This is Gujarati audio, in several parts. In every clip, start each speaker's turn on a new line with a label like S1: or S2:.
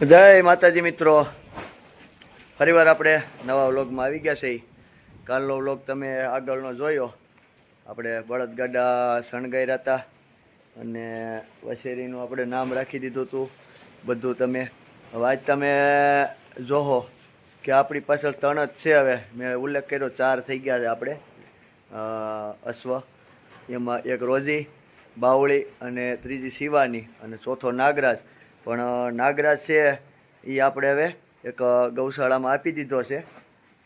S1: જય માતાજી મિત્રો. ફરીવાર આપણે નવા વ્લોગમાં આવી ગયા છે કાલનો વ્લોગ તમે આગળનો જોયો. આપણે બળદગાડા શણગાર્યા હતા અને વસેરીનું આપણે નામ રાખી દીધું હતું. બધું તમે હવે આજ તમે જોહો કે આપણી પાછળ ત્રણ જ છે હવે. મેં ઉલ્લેખ કર્યો, ચાર થઈ ગયા છે આપણે. અશ્વ, એમાં એક રોજી, બાવળી અને ત્રીજી શિવાની અને ચોથો નાગરાજ. પણ નાગરાજ છે, એ આપણે હવે એક ગૌશાળામાં આપી દીધો છે.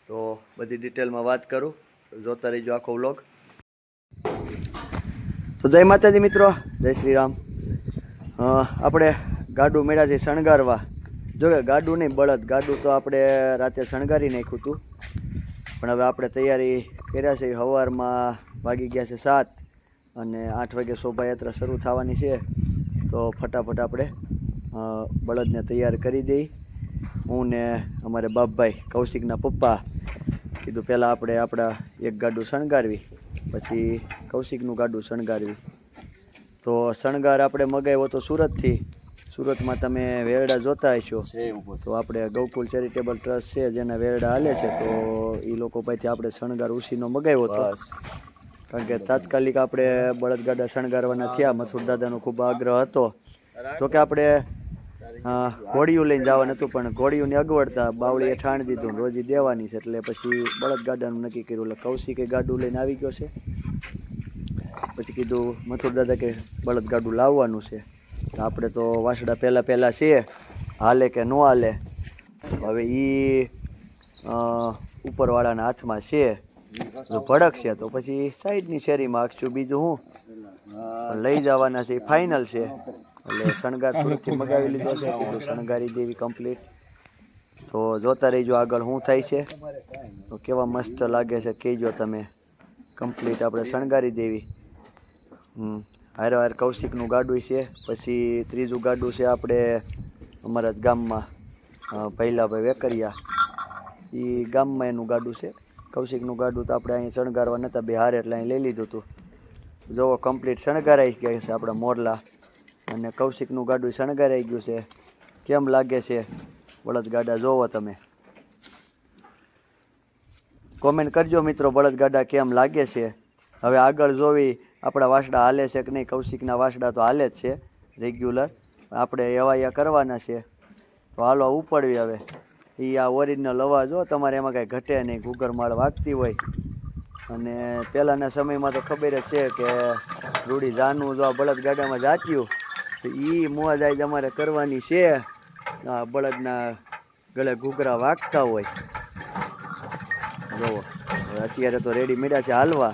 S1: તો બધી ડિટેલમાં વાત કરું. જોતા રહીજો આખો વ્લોગ. તો જય માતાજી મિત્રો. જય શ્રી રામ. આપણે ગાડું મેળા છે શણગારવા. જો ગાડું નહીં, બળદ ગાડું તો આપણે રાતે શણગારી નાખ્યું હતું. પણ હવે આપણે તૈયારી કર્યા છે. સવારમાં વાગી ગયા છે સાત અને આઠ વાગે શોભાયાત્રા શરૂ થવાની છે. તો ફટાફટ આપણે બળદને તૈયાર કરી દઈ. હું ને અમારે બાપભાઈ કૌશિકના પપ્પા કીધું પહેલાં આપણે આપણા એક ગાડું શણગારવી પછી કૌશિકનું ગાડું શણગારવી. તો શણગાર આપણે મગાવ્યો તો સુરતથી. સુરતમાં તમે વેરડા જોતા હશો. તો આપણે ગૌકુલ ચેરિટેબલ ટ્રસ્ટ છે જેના વેરડા હાલે છે તો એ લોકો પાસેથી આપણે શણગાર ઉસીનો મગાવ્યો હતો. કારણ કે તાત્કાલિક આપણે બળદગાડા શણગારવાના થયા. મથુર દાદાનો ખૂબ આગ્રહ હતો. જો કે આપણે ઘોડીયું લઈને જવાનું હતું પણ ઘોડીયુંની અગવડતા બાવળીએ ઠાણ દીધું રોજી દેવાની છે એટલે પછી બળદગાડાનું નક્કી કર્યું એટલે કૌશિકે ગાડું લઈને આવી ગયો છે. પછી કીધું મથુર દાદા કે બળદગાડું લાવવાનું છે. તો આપણે તો વાસડા પહેલાં પહેલાં છે હાલે કે ન હાલે. હવે એ ઉપરવાળાના હાથમાં છે ભડક છે તો પછી સાઈડની શેરીમાં આખશું બીજું હું. લઈ જવાના છે ફાઇનલ છે. એટલે શણગાર થોડીથી મગાવી લીધો છે કીધું શણગારી દેવી કમ્પ્લીટ તો જોતા રહીજો આગળ શું થાય છે. તો કેવા મસ્ત લાગે છે કહેજો તમે. કમ્પ્લીટ આપણે શણગારી દેવી. હમ હારે હાર કૌશિકનું ગાડું છે પછી ત્રીજું ગાડું છે આપણે અમારા ગામમાં ભૈલાભાઈ વેકરિયા. એ ગામમાં એનું ગાડું છે. કૌશિકનું ગાડું તો આપણે અહીં શણગારવા નહોતા બે હારે એટલે અહીં લઈ લીધું હતું જોવો કમ્પ્લીટ શણગારાઈ ગયા છે આપણા મોરલા. અને કૌશિકનું ગાડું શણગારાઈ ગયું છે. કેમ લાગે છે? બળદગાડા જોવો તમે. કોમેન્ટ કરજો મિત્રો બળદગાડા કેમ લાગે છે? હવે આગળ જોવી આપણા વાસડા હાલે છે કે નહીં? કૌશિકના વાસડા તો હાલે જ છે રેગ્યુલર આપણે એવાયા કરવાના છે. તો હાલો ઉપડવી હવે. એ આ ઓરિજિનલ અવાજ હો, તમારે એમાં કાંઈ ઘટે નહીં ઘૂગરમાળ વાગતી હોય. અને પહેલાંના સમયમાં તો ખબર જ છે કે રૂડી જાનવું જો આ બળદગાડામાં જાત્યું એ મોજ આજ અમારે કરવાની છે. આ બળદના ગળે ઘૂઘરા વાગતા હોય. જોવો, હવે અત્યારે તો રેડી મળ્યા છે હાલવા.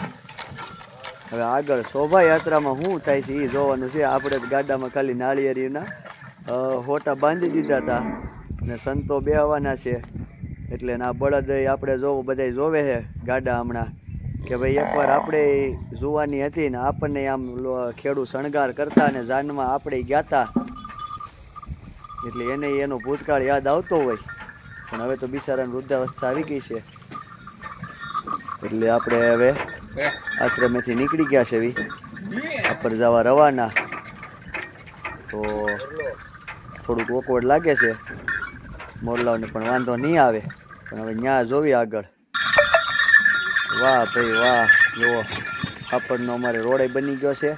S1: હવે આગળ શોભાયાત્રામાં શું થાય છે એ જોવાનું છે. આપણે ગાડામાં ખાલી નાળિયેરીના હોટા બાંધી દીધા હતા ને સંતો બેહવાના છે. એટલે ના બળદ આપણે જોવું બધા જોવે છે ગાડા હમણાં. કે ભાઈ એકવાર આપણે જોવાની હતી ને આપણને આમ ખેડૂત શણગાર કરતા ને જાનમાં આપણે ગયા તા. એટલે એને એનો ભૂતકાળ યાદ આવતો હોય. પણ હવે તો બિચારાની વૃદ્ધાવસ્થા આવી ગઈ છે. એટલે આપણે હવે આશ્રમેથી નીકળી ગયા છે પર જવા રવાના. તો થોડુંક ઓકવર્ડ લાગે છે. મોરલાઓને પણ વાંધો નહીં આવે. પણ હવે ન્યા જોવી આગળ. વાહ ભાઈ વાહ. જુઓ આપણનો અમારે રોડે બની ગયો છે.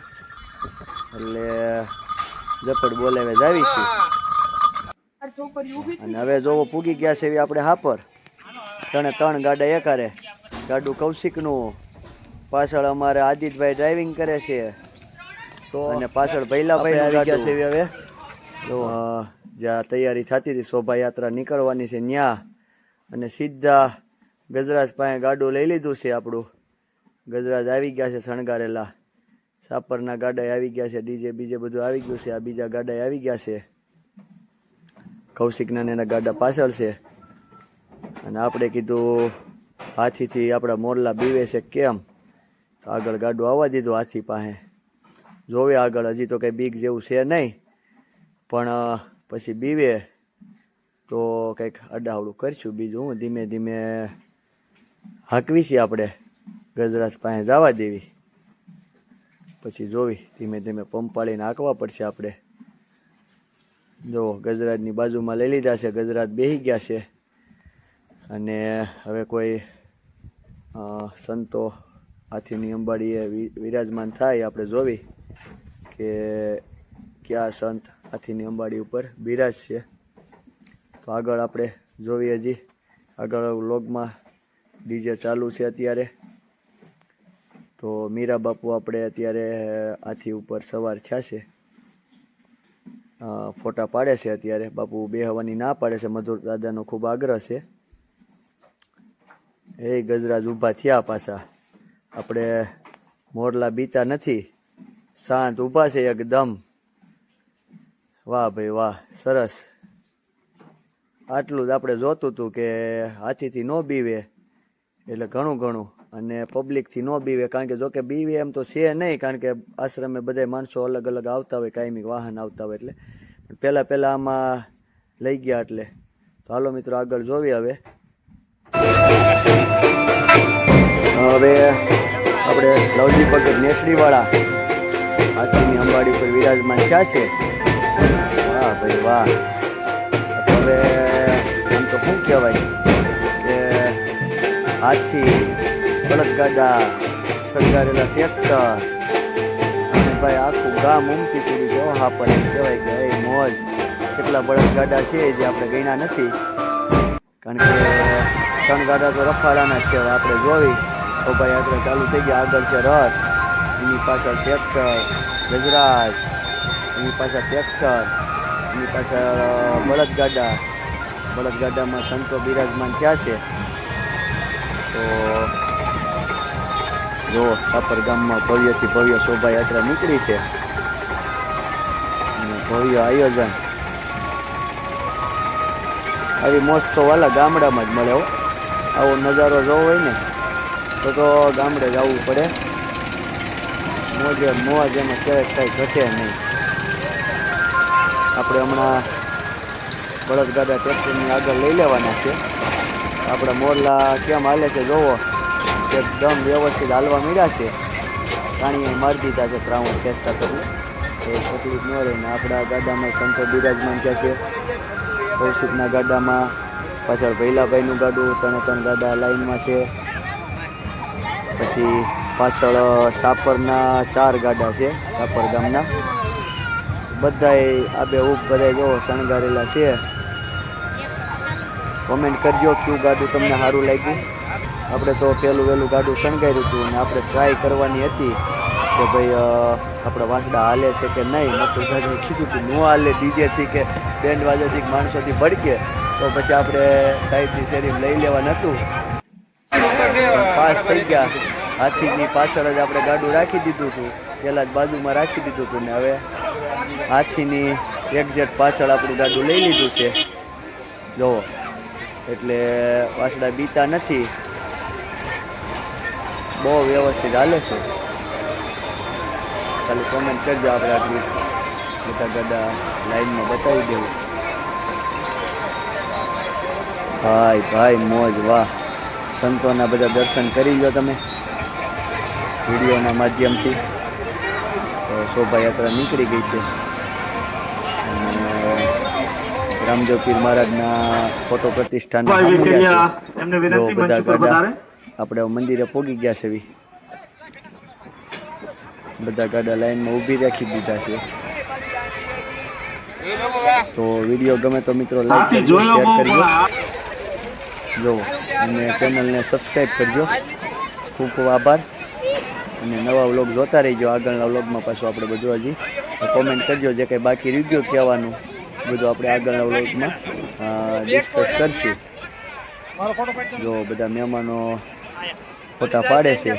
S1: એટલે ઝપડ બોલાવે જાવી છે. અને હવે જોવો પૂગી ગયા છે એવી આપણે હાપર. ત્રણે ત્રણ ગાડા એકારે. ગાડું કૌશિકનું. પાછળ અમારે આદિતભાઈ ડ્રાઇવિંગ કરે છે. તો અને પાછળ ભૈલાભાઈ આવી ગયા છે હવે. તો જ્યાં તૈયારી થતી હતી શોભાયાત્રા નીકળવાની છે ન્યા. અને સીધા ગજરાજ પાસે ગાડું લઈ લીધું છે આપણું. ગજરાજ આવી ગયા છે શણગારેલા. સાપરના ગાડા આવી ગયા છે, ડીજે બીજે બધું આવી ગયું છે, આ બીજા ગાડાએ આવી ગયા છે. કૌશિકના એના ગાડા પાછળ છે. અને આપણે કીધું, હાથીથી આપણા મોરલા બીવે છે કેમ? તો આગળ ગાડું આવવા દીધું હાથી પાસે. જોવે આગળ, હજી તો કંઈ બીક જેવું છે નહીં. પણ પછી બીવે. તો કંઈક અડાવડું કરશું બીજું, હું ધીમે ધીમે હાંકવી છીએ આપણે. ગજરાજ પાસે જવા દેવી. પછી જોવી, ધીમે ધીમે પંપ પાડીને હાંકવા પડશે આપણે. જો ગજરાજની બાજુમાં લઈ લીધા છે, ગજરાજ બેસી ગયા છે. અને હવે કોઈ સંતો હાથીની અંબાડીએ વિરાજમાન થાય, આપણે જોવી કે કયા સંત હાથીની અંબાડી ઉપર બિરાજ છે તો આગળ આપણે જોવી હજી. આગળ વ્લોગમાં ડીજે ચાલુ છે અત્યારે. તો મીરા બાપુ આપણે અત્યારે હાથી ઉપર સવાર થયા છે ફોટા પાડે છે અત્યારે. બાપુ બે હવાની ના પાડે છે. મધુર દાદાનો ખૂબ આગ્રહ છે. એ ગજરાજ ઊભા થયા પાછા. આપણે મોરલા બીતા નથી. શાંત ઊભા છે એકદમ. વાહ ભાઈ વાહ, સરસ. આટલું જ આપણે જોતું હતું કે હાથીથી ન બીવે. એટલે ઘણું ઘણું. અને પબ્લિકથી ન બીવે, કારણ કે જો કે બીવે એમ તો છે નહીં, કારણ કે આશ્રમે બધા માણસો અલગ અલગ આવતા હોય કાયમી વાહન આવતા હોય એટલે. પહેલાં પહેલાં આમાં લઈ ગયા એટલે. તો હાલો મિત્રો, આગળ જોવી હવે. હવે આપણે લવજી ભગત નેસડીવાળા હાથીની અંબાડી પર વિરાજમાન થયા છે. વાહ ભાઈ, વાહ. હવે આમ તો શું કહેવાય? હાથી, બળદગાડા, શણગારેલા ટ્રેક્ટર. અને ભાઈ, આખું ગામ ઉમટી પડી છે હા પણ એમ કહેવાય કે એ મોજ. કેટલા બળદગાડા છે જે આપણે ગણ્યા નથી. કારણ કે ત્રણ ગાડા તો રફાડાના છે આપણે જોઈ તો ભાઈ આપણે ચાલુ થઈ ગયા. આગળ છે રથ, એની પાછળ ટ્રેક્ટર, ગજરાજ, એની પાછળ ટ્રેક્ટર, એની પાછળ બળદગાડા. બળદગાડામાં સંતો બિરાજમાન થયા છે. તો જો સાપર ગામમાં ભવ્યથી ભવ્ય શોભાયાત્રા નીકળી છે. ભવ્ય આયોજન. આવી મોસ્ટ તો વાલા ગામડામાં જ મળે હો. આવો નજારો જોવો હોય ને, તો તો ગામડે જવું પડે. મોજે મોજ, એમાં ક્યારેક કાંઈ ઘટે નહીં. આપણે હમણાં બળદગાડા ટ્રેક્ટરની આગળ લઈ લેવાના છે. આપણા મોરલા કેમ હાલે છે જોવો. એકદમ વ્યવસ્થિત હાલવા મળ્યા છે. પાણી મારી દીધા છે ત્રાવણ ખેંચતા કરવું તો તકલીફ ન રહે ને આપણા ગાડામાં સંતો બિરાજમાન કહે છે. કૌશિકના ગાડામાં પાછળ ભૈલાભાઈનું ગાડું, ત્રણે ત્રણ ગાડા લાઈનમાં છે. પછી પાછળ સાપરના ચાર ગાડા છે, સાપર ગામના. બધાય, આ બે ઉપ બધાય જોવો શણગારેલા છે. કોમેન્ટ કરજો, કયું ગાડું તમને સારું લાગ્યું. આપણે તો પહેલું વહેલું ગાડું શણગાર્યું હતું અને આપણે ટ્રાય કરવાની હતી કે ભાઈ આપણે વાંકડા હાલે છે કે નહીં? મથુર દાદાએ કીધું હતું, ન હાલે ડીજેથી કે બેન્ડ વાજાથી માણસોથી ભડકે. તો પછી આપણે સાઈડની શેરી લઈ લેવાનું હતું. પાસ થઈ ગયા. હાથીની પાછળ જ આપણે ગાડું રાખી દીધું હતું. પહેલાં જ બાજુમાં રાખી દીધું હતું ને હવે હાથીની એક્ઝેક્ટ પાછળ આપણું ગાડું લઈ લીધું છે. જોવો. એટલે વાસડા બીતા નથી. બહુ વ્યવસ્થિત હાલે છે. ખાલી કોમેન્ટ કરજો આપણે આટલી બધા ગાડા લાઈનમાં બતાવી દેવું. ભાઈ ભાઈ, મોજ, વાહ. સંતોના બધા દર્શન કરી લો તમે. વિડીયોના માધ્યમથી. તો શોભાયાત્રા નીકળી ગઈ છે. રામદેવ પીર મહારાજના ફોટો પ્રતિષ્ઠાન
S2: ઉપર પધારે
S1: આપણે મંદિરે પોગી ગયા છે બધા ગાડા લાઈનમાં ઊભી રાખી દીધા છે. તો વીડિયો ગમે તો મિત્રો લાઈક શેર કરજો જો અને ચેનલને સબસ્ક્રાઈબ કરજો. ખૂબ ખૂબ આભાર. અને નવા વ્લોગ જોતા રહીજો. આગળના વ્લોગમાં પાછું આપણે બધું હજી. કોમેન્ટ કરજો જે કંઈ બાકી રહી ગયું કહેવાનું. બધું આપણે આગળના વ્લોગમાં ડિસ્કસ કરશું. જો બધા મહેમાનો ફોટા પાડે છે.